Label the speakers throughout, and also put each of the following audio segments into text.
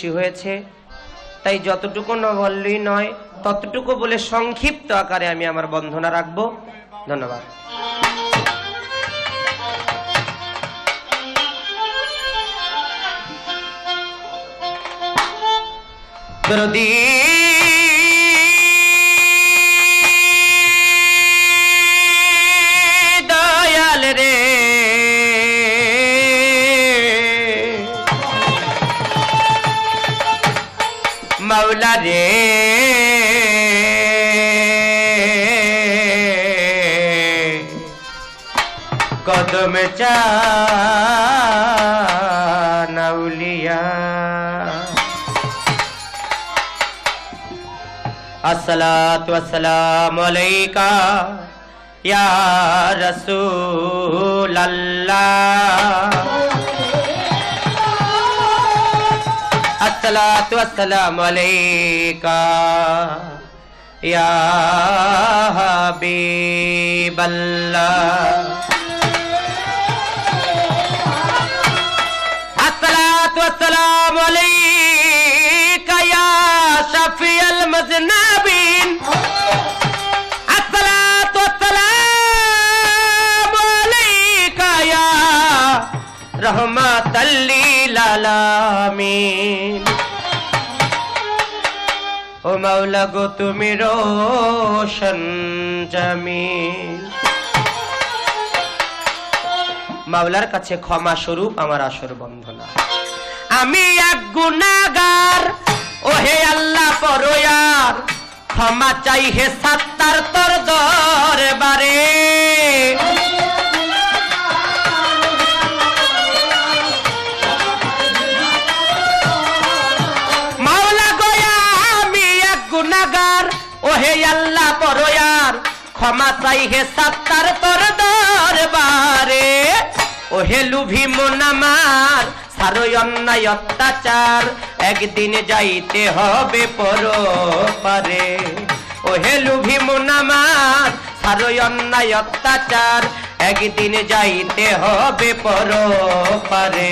Speaker 1: বেশি হয়েছে। তাই যতটুকু না বললেই নয়, ততটুকু বলে সংক্ষিপ্ত আকারে আমি আমার বন্ধনা রাখব। ধন্যবাদ। দরদি মাওলা রে। কদম চা নাউলিয়া আসসালাতু ওয়াসসালামু আলাইকা ইয়া রাসূলাল্লাহ। सलात वसलाम अलैका। या हबीब अल्लाह असलात वसलाम अलैका या शफी अल मजनबीन। असलात वसलाम रहमत अल्लील आलामीन। ও মাওলা গো, তুমি রোশন জামি। মাওলার কাছে ক্ষমা স্বরূপ আমার আসর বন্ধনা আমি এক গুনাগার ও হে আল্লাহ পরয়ার। ক্ষমা চাই হে সাত্তার তোর দরবারে। ক্ষমা চাই হে সাত্তার তোর দরবারে ও হে লুভি মোনামার সারই অন্যায় অত্যাচার, একদিন যাইতে হবে পর পারে ও হে লুভি মোনামার সারই অন্যায় অত্যাচার, একদিন যাইতে হবে পর পারে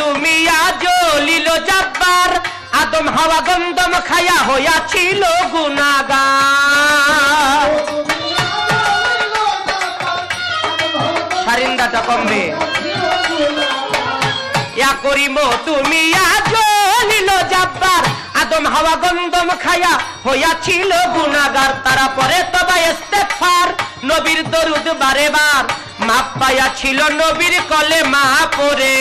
Speaker 1: তুমি আজ জব্বার, আদম হাওয়া গন্ধম খায়া হইয়া ছিল গুনাগার সারিন্দাটা কমবে। ইয়া করিম, তুমি আদম হাওয়া গন্ধম খায়া হইয়াছিল গুনাগার তারা পরে তবা ইস্তেগফার নবীর দরুদ বারে বার, মাপ পাইয়া ছিল নবীর কলে মা পরে।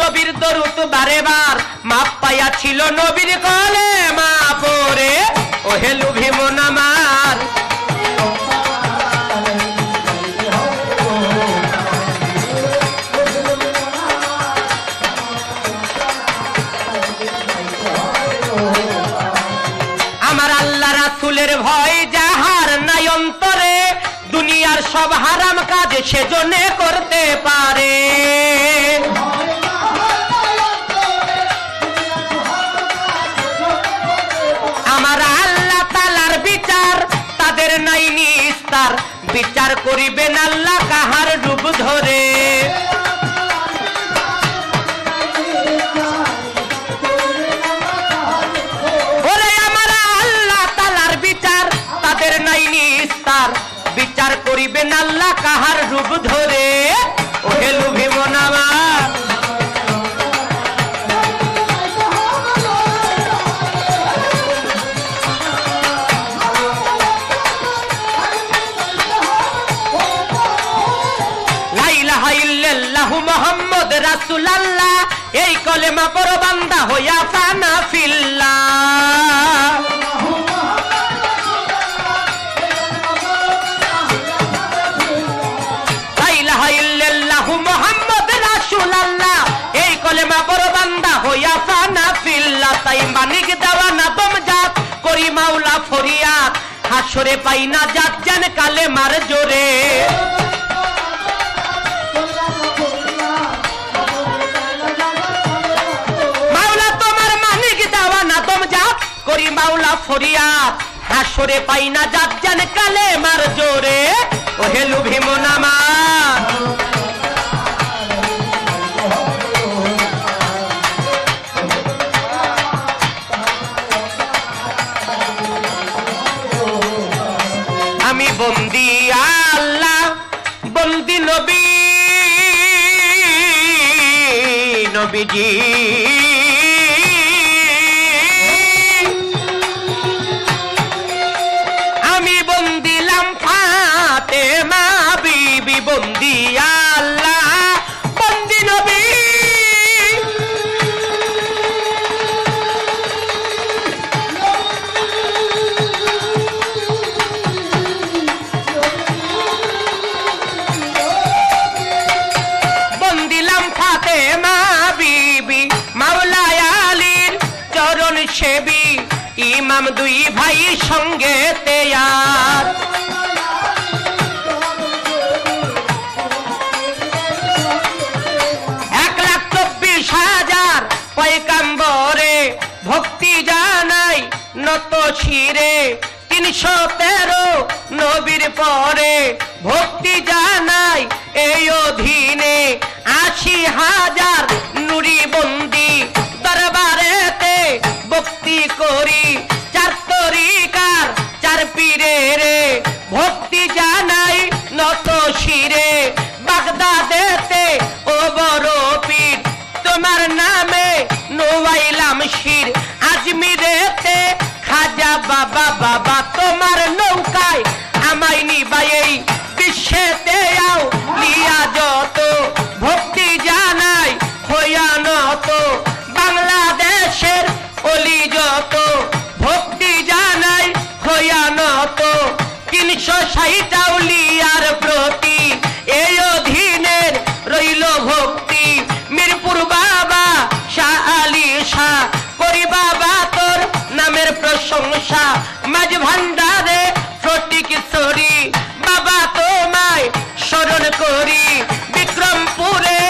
Speaker 1: নবীর দরুদ বারে বার, মাপ পাইয়া ছিল নবীর কলে মা পরে। ও হেলু ভীমন রাসুলের ভয় যাহার নাই অন্তরে, দুনিয়ার সব হারাম কাজ সেজনে করতে পারে। আমার আল্লাহ তালার বিচার, তাদের নাই নিস্তার। বিচার করিবেন আল্লাহ কাহার ডুব ধরে। রূপ ধরে, ওহে লুভিব নামা লাইলাহা ইল্লাল্লাহু মুহাম্মদ এই কলেমা পড়ো বান্দা হইয়া ফানা ফিল্লাহ। দেওয়া নাদম জাত, করি মাওলা ফরিয়াদ। হাসরে পাই না জাত জান কালে মার জোরে। মাওলা তোমার করি মাওলা পাই না জান কালে মার জোরে। ও হেলু ভীম আমি বন্দি আল্লাহ বন্দি নবী। নবীজি। আমি বন্দিলাম ফাতে মা বিবি বন্দি সেবী, ইমাম দুই ভাই সঙ্গে তেয়ার। এক লাখ চব্বিশ হাজার পয়কাম্বরে ভক্তি জানাই নত শিরে। তিনশো তেরো নবীর পরে ভক্তি জানাই এই অধীনে। আশি হাজার নুরি বন্দি তোমার নামে নোয়াইলাম শির আজমিরেতে খাজা বাবা বাবা, তোমার নৌকায় আমায় নিবাই বিশ্বেতে আও। লিয়া যত ভক্তি জানাই হইয়ানত বাংলাদেশের অলি যত ভক্তি জানাই হইয়ানত তিনশো ষাট আউলিয়ার প্রতি প্রশংসা মাঝ ভান্ডারে বাবা তোমায় স্মরণ করি। বিক্রমপুরে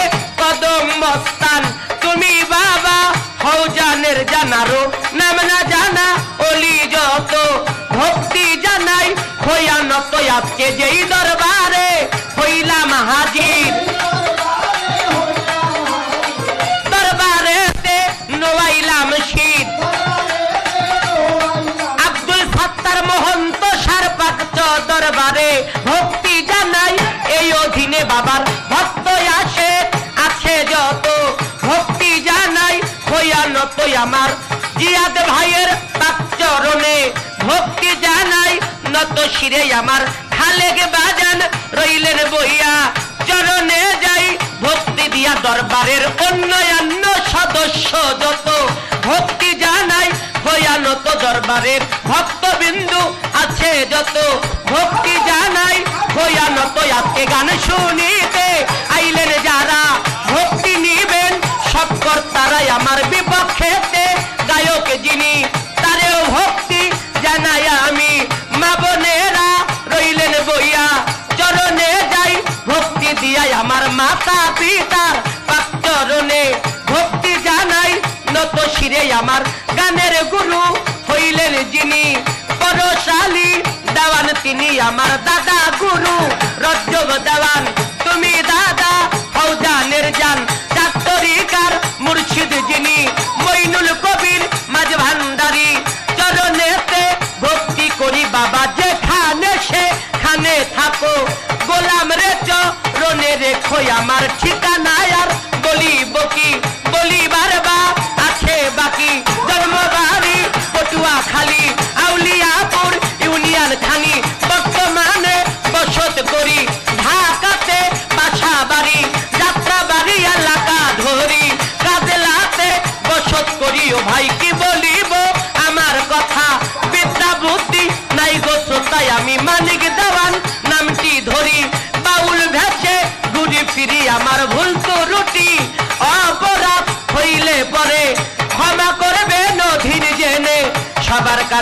Speaker 1: কদম মস্তান, তুমি বাবা হও জানের জানারো। নাম না জানা, অলি যত, ভক্তি জানাই হইয়ানত আজকে যেই দরবারে দরবারে ভক্তি জানাই। এই অধীনে বাবার ভক্ত আসে আছে যত। ভক্তি জানাই হইয়ানত আমার জিয়াদ ভাইয়ের চরণে ভক্তি জানাই, নত শিরে আমার খালেক বাজান রইলেন বইয়া। চরণে যাই ভক্তি দিয়া দরবারের অন্যান্য সদস্য যত। ভক্তি জানাই, হইয়া ভয়ানত দরবারের ভক্তবিন্দু আছে যত ভক্তি জানাই ভয়ানত আজকে গান শুনিতে। আইলেন যারা ভক্তি নিবেন সব কর্তারাই আমার বিপক্ষেতে। গায়ক যিনি, তারেও ভক্তি জানাই আমি। মা বোনেরা রইলেন বইয়া, চরণে যাই। ভক্তি দিয়াই আমার মাতা পিতার পাক চরণে ভক্তি জানাই। নত শিরে আমার গানের গুরু হইলেন যিনি। পরশালী দেওয়ান তিনি আমার দাদা গুরু। রজ্জব দেওয়ান, তুমি দাদা মুর্শিদ যিনি কবির চরণেতে ভক্তি করি বাবা, যেখানে সেখানে থাকো। গোলাম রে চরণে রেখো, আমার ঠিকানা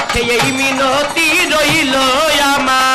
Speaker 1: কাছে এই মিনতি রইল আমার।